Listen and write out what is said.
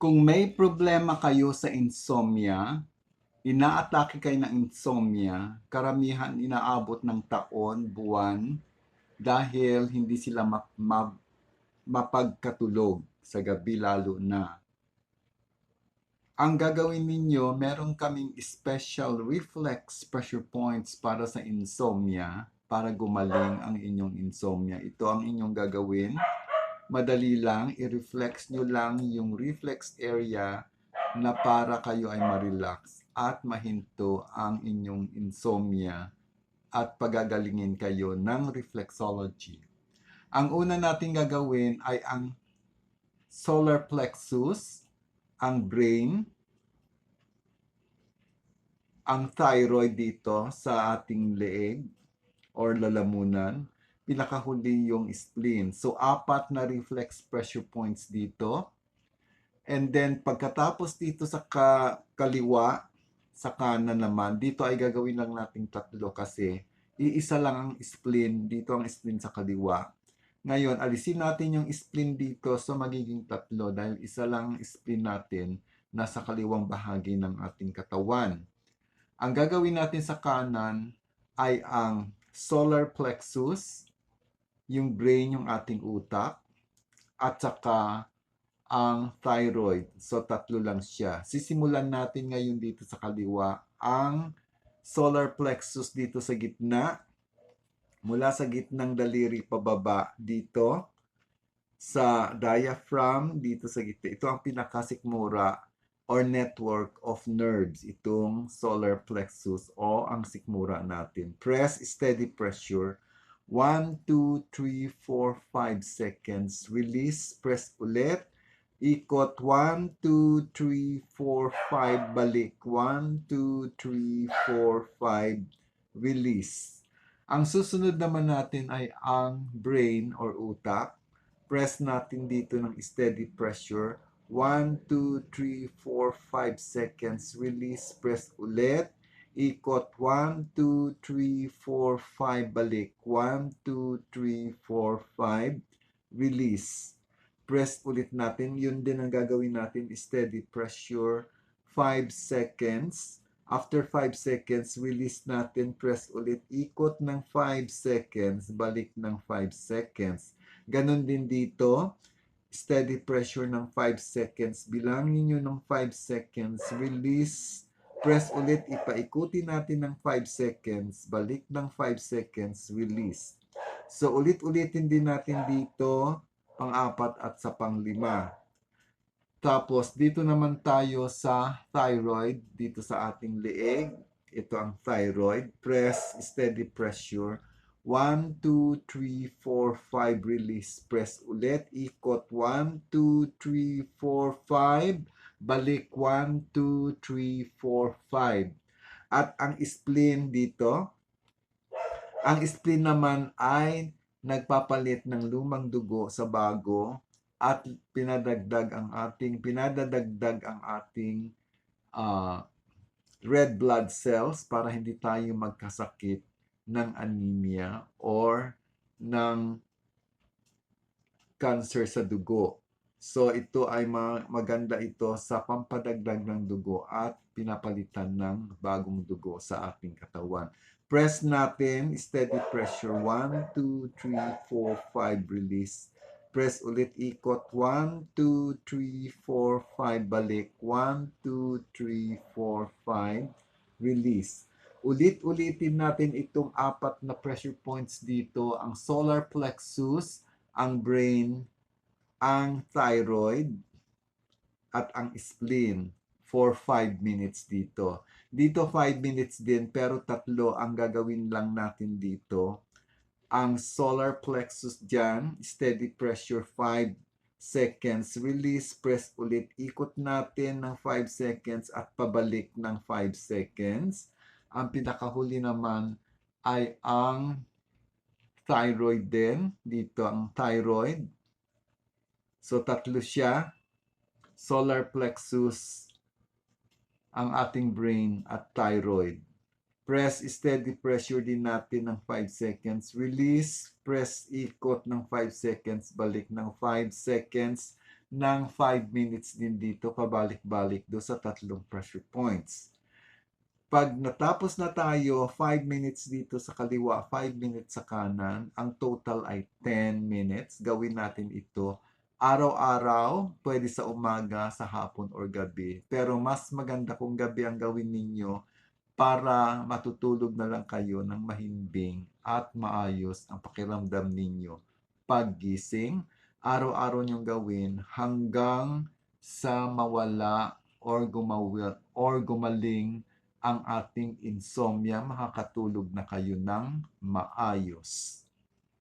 Kung may problema kayo sa insomnia, inaatake kayo ng insomnia, karamihan inaabot ng taon, buwan, dahil hindi sila ma- ma- mapagkatulog sa gabi lalo na. Ang gagawin ninyo, meron kaming special reflex pressure points para sa insomnia, para gumaling ang inyong insomnia. Ito ang inyong gagawin. Madali lang, i-reflex nyo lang yung reflex area na para kayo ay ma-relax at mahinto ang inyong insomnia at pagagalingin kayo ng reflexology. Ang una nating gagawin ay ang solar plexus, ang brain, ang thyroid dito sa ating leeg or lalamunan, pinakahuli yung spleen. So, apat na reflex pressure points dito. And then, pagkatapos dito sa ka- kaliwa, sa kanan naman, dito ay gagawin lang nating tatlo kasi iisa lang ang spleen, dito ang spleen sa kaliwa. Ngayon, alisin natin yung spleen dito so magiging tatlo dahil isa lang ang spleen natin nasa kaliwang bahagi ng ating katawan. Ang gagawin natin sa kanan ay ang solar plexus, yung brain, yung ating utak, at saka ang thyroid. So, tatlo lang siya. Sisimulan natin ngayon dito sa kaliwa ang solar plexus dito sa gitna. Mula sa gitnang daliri pababa dito sa diaphragm dito sa gitna. Ito ang pinakasikmura or network of nerves. Itong solar plexus o ang sikmura natin. Press steady pressure. 1, 2, 3, 4, 5 seconds. Release. Press ulit. Ikot 1, 2, 3, 4, 5. Balik. 1, 2, 3, 4, 5. Release. Ang susunod naman natin ay ang brain or utak. Press natin dito ng steady pressure. 1, 2, 3, 4, 5 seconds. Release. Press ulit. Ikot 1, 2, 3, 4, 5. Balik. 1, 2, 3, 4, 5. Release press ulit natin. Yun din ang gagawin natin, steady pressure, 5 seconds. After 5 seconds, release natin, press ulit, ikot ng 5 seconds, balik ng 5 seconds. Ganon din dito, steady pressure ng 5 seconds. Bilangin nyo ng 5 seconds, release, press ulit, ipaikuti natin ng 5 seconds, balik ng 5 seconds, release. So, ulit-ulitin din natin dito, pang-apat at sa pang-lima. Tapos, dito naman tayo sa thyroid, dito sa ating leeg. Ito ang thyroid. Press, steady pressure. 1, 2, 3, 4, 5, release. Press ulit. Ikot. 1, 2, 3, 4, 5. Balik. 1, 2, 3, 4, 5. At ang spleen dito, ang spleen naman ay nagpapalit ng lumang dugo sa bago at pinadagdag ang ating pinadadagdag ang ating uh, red blood cells para hindi tayo magkasakit ng anemia or ng cancer sa dugo. So ito ay maganda ito sa pampadagdag ng dugo at pinapalitan ng bagong dugo sa ating katawan. Press natin, steady pressure. 1, 2, 3, 4, 5, release. Press ulit, ikot. 1, 2, 3, 4, 5, balik. 1, 2, 3, 4, 5, release. Ulit-ulitin natin itong apat na pressure points dito. Ang solar plexus, ang brain, ang thyroid, at ang spleen for 5 minutes dito. Dito 5 minutes din pero tatlo ang gagawin lang natin dito. Ang solar plexus dyan, steady pressure 5 seconds. Release, press ulit. Ikot natin ng 5 seconds at pabalik ng 5 seconds. Ang pinakahuli naman ay ang thyroid din. Dito ang thyroid. So tatlo siya. Solar plexus, ang ating brain at thyroid. Press steady pressure din natin ng 5 seconds. Release, press ikot ng 5 seconds, balik ng 5 seconds. ng 5 minutes din dito pabalik-balik do sa tatlong pressure points. Pag natapos na tayo, 5 minutes dito sa kaliwa, 5 minutes sa kanan, ang total ay 10 minutes. Gawin natin ito araw-araw, pwede sa umaga, sa hapon, or gabi. Pero mas maganda kung gabi ang gawin ninyo para matutulog na lang kayo ng mahimbing at maayos ang pakiramdam ninyo. Paggising, araw-araw niyong gawin hanggang sa mawala or gumawil or gumaling ang ating insomnia, makakatulog na kayo ng maayos.